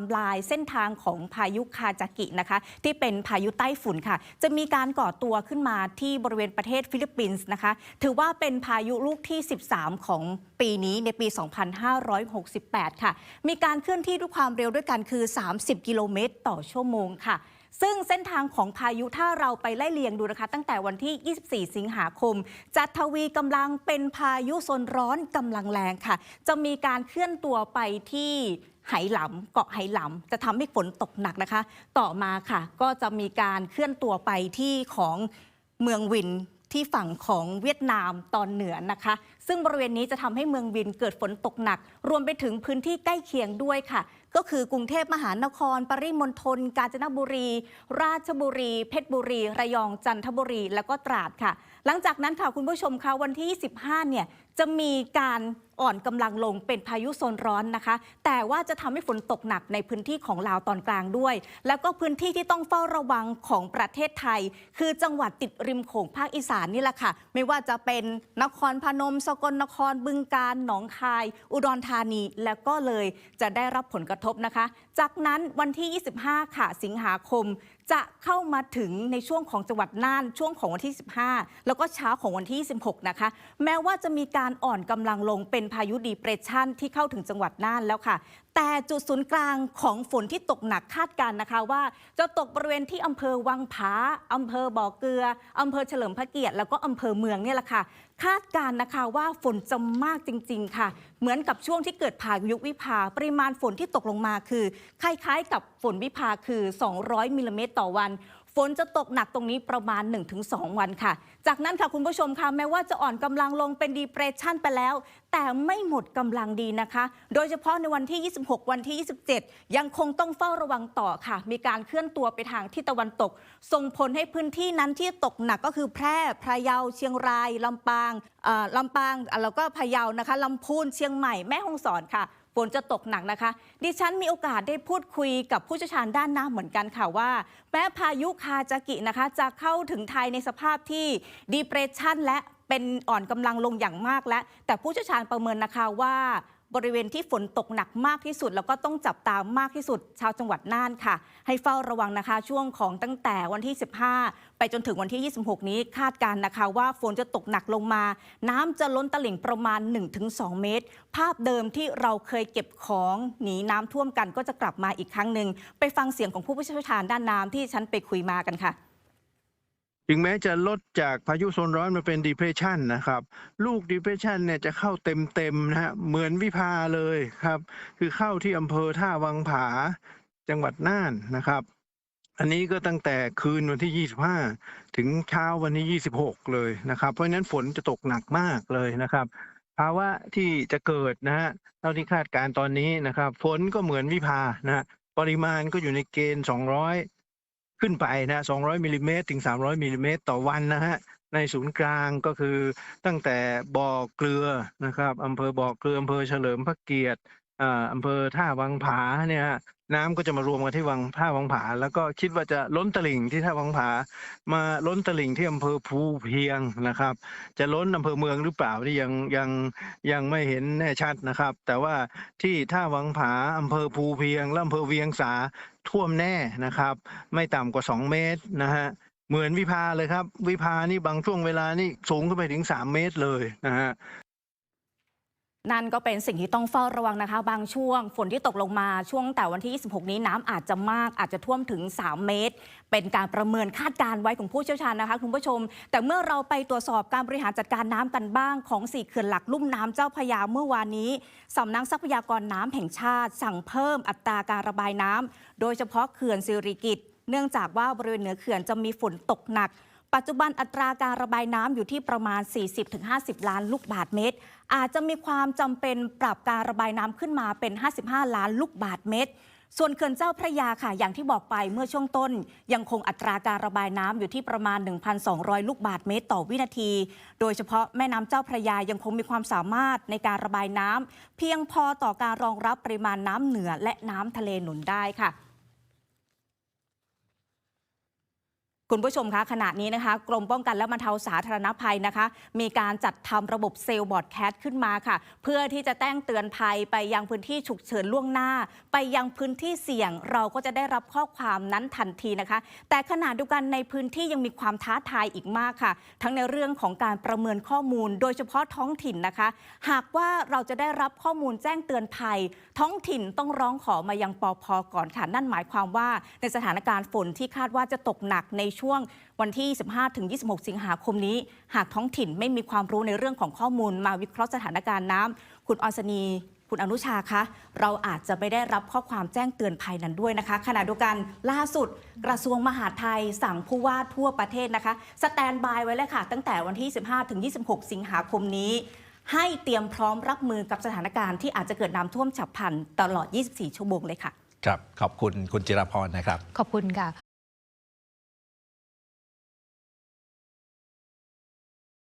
ม์ไลน์เส้นทางของพายุคาจากินะคะ ที่เป็นพายุใต้ฝุ่นค่ะ จะมีการก่อตัวขึ้นมาที่บริเวณประเทศฟิลิปปินส์นะคะ ถือว่าเป็นพายุลูกที่ 13 ของปีนี้ในปี 2568 ค่ะ มีการเคลื่อนที่ด้วยความเร็วด้วยกันคือ 30 กิโลเมตร ต่อชั่วโมงค่ะซึ่งเส้นทางของพายุถ้าเราไปไล่เลียงดูนะคะ ตั้งแต่วันที่ 24 สิงหาคมจะทวีกำลังเป็นพายุโซนร้อนกำลังแรงค่ะ จะมีการเคลื่อนตัวไปที่ ไหหลำเกาะไหหลำจะทำให้ฝนตกหนักนะคะ ต่อมาค่ะ ก็จะมีการเคลื่อนตัวไปที่ของเมืองวินที่ฝั่งของเวียดนามตอนเหนือนะคะ ซึ่งบริเวณนี้จะทำให้เมืองวินเกิดฝนตกหนัก รวมไปถึงพื้นที่ใกล้เคียงด้วยค่ะ ก็คือกรุงเทพมหานคร ปริมณฑลกาญจนบุรี ราชบุรี เพชรบุรี ระยองจันทบุรี แล้วก็ตราดค่ะ หลังจากนั้นค่ะคุณผู้ชมคะวันที่ 25 เนี่ยจะมีการอ่อนกำลังลงเป็นพายุโซนร้อนนะคะ แต่ว่าจะทำให้ฝนตกหนักในพื้นที่ของลาวตอนกลางด้วย แล้วก็พื้นที่ที่ต้องเฝ้าระวังของประเทศไทย คือจังหวัดติดริมโขงภาคอีสานนี่แหละค่ะ ไม่ว่าจะเป็นนครพนม สกลนครบึงกาฬหนองคาย อุดรธานี แล้วก็เลยจะได้รับผลกระทบทบนะคะ จากนั้นวันที่ 25 ค่ะ สิงหาคม จะเข้ามาถึงในช่วงของจังหวัดน่านช่วงของวันที่ 15 แล้วก็เช้าของวันที่26นะคะ แม้ว่าจะมีการอ่อนกำลังลงเป็นพายุดีเปรสชันที่เข้าถึงจังหวัดน่านแล้วค่ะ แต่จุดศูนย์กลางของฝนที่ตกหนักคาดการณ์นะคะว่าจะตกบริเวณที่อำเภอวังผาอำเภอบ่อเกลืออำเภอเฉลิมพระเกียรติแล้วก็อำเภอเมืองเนี่ยแหละค่ะ คาดการณ์นะคะว่าฝนจะมากจริง ๆ ค่ะ เหมือนกับช่วงที่เกิดพายุวิภา ปริมาณฝนที่ตกลงมาคือ คล้ายๆ กับฝนวิภาคือ 200มิลลิเมตรต่อวัน ฝนจะตกหนักตรงนี้ประมาณ 1-2 วันค่ะ จากนั้นค่ะคุณผู้ชมค่ะแม้ว่าจะอ่อนกำลังลงเป็นดีเพรสชันไปแล้ว แต่ไม่หมดกำลังดีนะคะ โดยเฉพาะในวันที่ 26 วันที่ 27 ยังคงต้องเฝ้าระวังต่อค่ะ มีการเคลื่อนตัวไปทางทิศตะวันตก ส่งผลให้พื้นที่นั้นที่ตกหนักก็คือแพร่พะเยาเชียงรายลำปางลำปางแล้วก็พะเยานะคะลำพูนเชียงใหม่แม่ฮ่องสอนค่ะ ฝนจะตกหนักนะคะ ดิฉันมีโอกาสได้พูดคุยกับผู้เชี่ยวชาญด้านน้ำเหมือนกันค่ะว่าแม้พายุคาจากินะคะ จะเข้าถึงไทยในสภาพที่ดีเพรสชันและเป็นอ่อนกำลังลงอย่างมากแล้วแต่ผู้เชี่ยวชาญประเมินนะคะว่า บริเวณที่ฝนตกหนักมากที่สุด แล้วก็ต้องจับตามมากที่สุด ชาวจังหวัดน่านค่ะ ให้เฝ้าระวังนะคะ ช่วงของตั้งแต่วันที่ 15 ไปจนถึงวันที่ 26 นี้คาดการณ์นะคะ ว่าฝนจะตกหนักลงมา น้ำจะล้นตลิ่งประมาณ 1-2 เมตร ภาพเดิมที่เราเคยเก็บของหนีน้ำท่วมกันก็จะกลับมาอีกครั้งหนึ่งไปฟังเสียงของผู้เชี่ยวชาญด้านน้ำที่ฉันไปคุยมากันค่ะ ถึงแม้จะลดจากพายุโซนร้อนมาเป็น depression นะครับ ลูก depression เนี่ยจะเข้าเต็มๆนะฮะเหมือนวิภาเลยครับ คือเข้าที่อำเภอท่าวังผาจังหวัดน่านนะครับ อันนี้ก็ตั้งแต่คืนวันที่ 25 ถึงเช้าวันที่ 26 เลยนะครับ เพราะฉะนั้นฝนจะตกหนักมากเลยนะครับ ภาวะที่จะเกิดนะฮะเท่าที่คาดการณ์ตอนนี้นะครับ ฝนก็เหมือนวิภานะฮะปริมาณก็อยู่ในเกณฑ์ 200 ขึ้นไปนะ200มิลลิเมตรถึง 300มิลลิเมตรต่อวันนะฮะ ในศูนย์กลางก็คือตั้งแต่บ่อเกลือนะครับอำเภอบ่อเกลืออำเภอเฉลิมพระเกียรติ อ่าอำเภอท่าวังผาเนี่ยฮะน้ำก็จะมารวมกันที่วังท่าวังผา แล้วก็คิดว่าจะล้นตลิ่งที่ท่าวังผา มาล้นตลิ่งที่อำเภอภูเพียงนะครับ จะล้นอำเภอเมืองหรือเปล่านี่ยังยังยังไม่เห็นแน่ชัดนะครับ แต่ว่าที่ท่าวังผาอำเภอภูเพียงและอำเภอเวียงสาท่วมแน่นะครับ ไม่ต่ำกว่า 2 เมตรนะฮะเหมือนวิภาเลยครับ วิภานี่บางช่วงเวลานี่สูงขึ้นไปถึง 3 เมตรเลยนะฮะ นั่นก็เป็นสิ่งที่ต้องเฝ้าระวังนะคะ บางช่วงฝนที่ตกลงมาช่วงแต่วันที่ 26 นี้น้ำอาจจะมากอาจจะท่วมถึง 3 เมตร เป็นการประเมินคาดการณ์ไว้ของผู้เชี่ยวชาญนะคะคุณผู้ชม แต่เมื่อเราไปตรวจสอบการบริหารจัดการน้ำกันบ้างของสี่เขื่อนหลักลุ่มน้ำเจ้าพยาเมื่อวานนี้สำนักทรัพยากรน้ำแห่งชาติ สั่งเพิ่มอัตราการระบายน้ำโดยเฉพาะเขื่อนสิริกิตเนื่องจากว่าบริเวณเหนือเขื่อนจะมีฝนตกหนัก ปัจจุบันอัตราการระบายน้ำอยู่ที่ประมาณ 40-50 ล้านลูกบาทเมตร อาจจะมีความจำเป็นปรับการระบายน้ำขึ้นมาเป็น 55 ล้านลูกบาทเมตร ส่วนเขื่อนเจ้าพระยาค่ะ อย่างที่บอกไปเมื่อช่วงต้น ยังคงอัตราการระบายน้ำอยู่ที่ประมาณ 1,200 ลูกบาทเมตรต่อวินาที โดยเฉพาะแม่น้ำเจ้าพระยายังคงมีความสามารถในการระบายน้ำเพียงพอต่อการรองรับปริมาณน้ำเหนือและน้ำทะเลหนุนได้ค่ะ คุณผู้ชมคะขณะนี้นะคะ กรมป้องกันและบรรเทาสาธารณภัยนะคะ มีการจัดทำระบบเซลล์บอร์ดแคสขึ้นมาค่ะ เพื่อที่จะแจ้งเตือนภัยไปยังพื้นที่ฉุกเฉินล่วงหน้า ไปยังพื้นที่เสี่ยง เราก็จะได้รับข้อความนั้นทันทีนะคะ แต่ขณะเดียวกันในพื้นที่ยังมีความท้าทายอีกมากค่ะ ทั้งในเรื่องของการประเมินข้อมูล โดยเฉพาะท้องถิ่นนะคะ หากว่าเราจะได้รับข้อมูลแจ้งเตือนภัย ท้องถิ่นต้องร้องขอมายังปอพก่อนค่ะนั่นหมายความว่าในสถานการณ์ฝนที่คาดว่าจะตกหนักในชวงวันที่ 15-26 สิงหาคมนี้ หากท้องถิ่นไม่มีความรู้ในเรื่องของข้อมูล มาวิเคราะห์สถานการณ์น้ำคุณออนสนีคุณอนุชาคะ เราอาจจะไม่ได้รับข้อความแจ้งเตือนภัยนั้นด้วยนะคะ ขณะเดียวกันล่าสุด กระทรวงมหาดไทยสั่งผู้ว่าทั่วประเทศนะคะสแตนบายไว้เลยค่ะ ตั้งแต่วันที่ 15-26 สิงหาคมนี้ ให้เตรียมพร้อมรับมือกับสถานการณ์ที่อาจจะเกิดน้ำท่วมฉับพลันตลอด 24 ชั่วโมงเลยค่ะ ครับ ขอบคุณคุณจิรพรนะครับ ขอบคุณค่ะ